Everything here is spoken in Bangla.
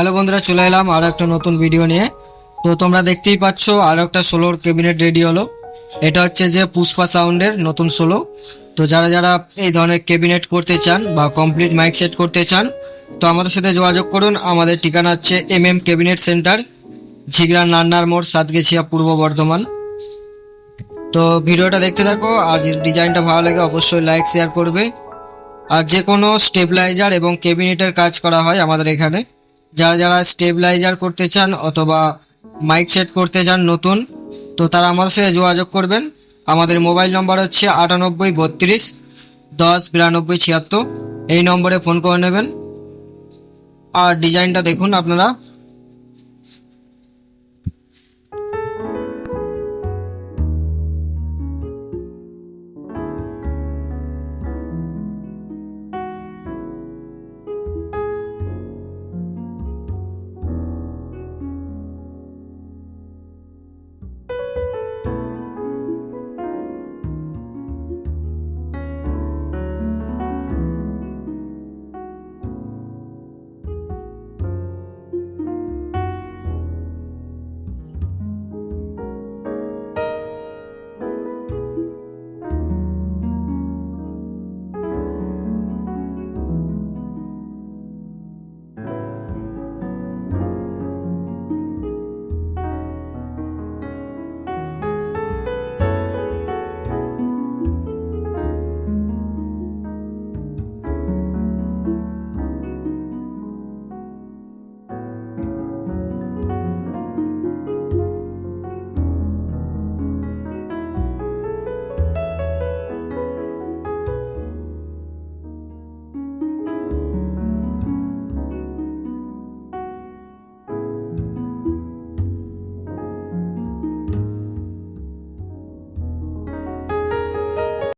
হ্যালো বন্ধুরা, চলে এলাম আরও একটা নতুন ভিডিও নিয়ে। তো তোমরা দেখতেই পাচ্ছ আরও একটা সোলোর ক্যাবিনেট রেডি হলো। এটা হচ্ছে যে পুষ্পা সাউন্ডের নতুন সোলো তো যারা যারা এই ধরনের ক্যাবিনেট করতে চান বা কমপ্লিট মাইক সেট করতে চান, তো আমাদের সাথে যোগাযোগ করুন। আমাদের ঠিকানা হচ্ছে M M cabinet centre Jhigra Nannar মোড়, সাতগেছিয়া পূর্ব বর্ধমান। তো ভিডিওটা দেখতে থাকো, আর ডিজাইনটা ভালো লাগে অবশ্যই লাইক শেয়ার করবে। আর যে কোনো স্টেবিলাইজার এবং ক্যাবিনেটের কাজ করা হয় আমাদের এখানে। যারা যারা স্টেবিলাইজার করতে চান অথবা মাইক সেট করতে চান নতুন, তো তারা আমাদের সাথে যোগাযোগ করবেন। আমাদের মোবাইল নম্বর হচ্ছে আটানব্বই বত্রিশ, দশ, বিরানব্বই, ছিয়াত্তর। এই নম্বরে ফোন করে নেবেন। আর ডিজাইনটা দেখুন আপনারা।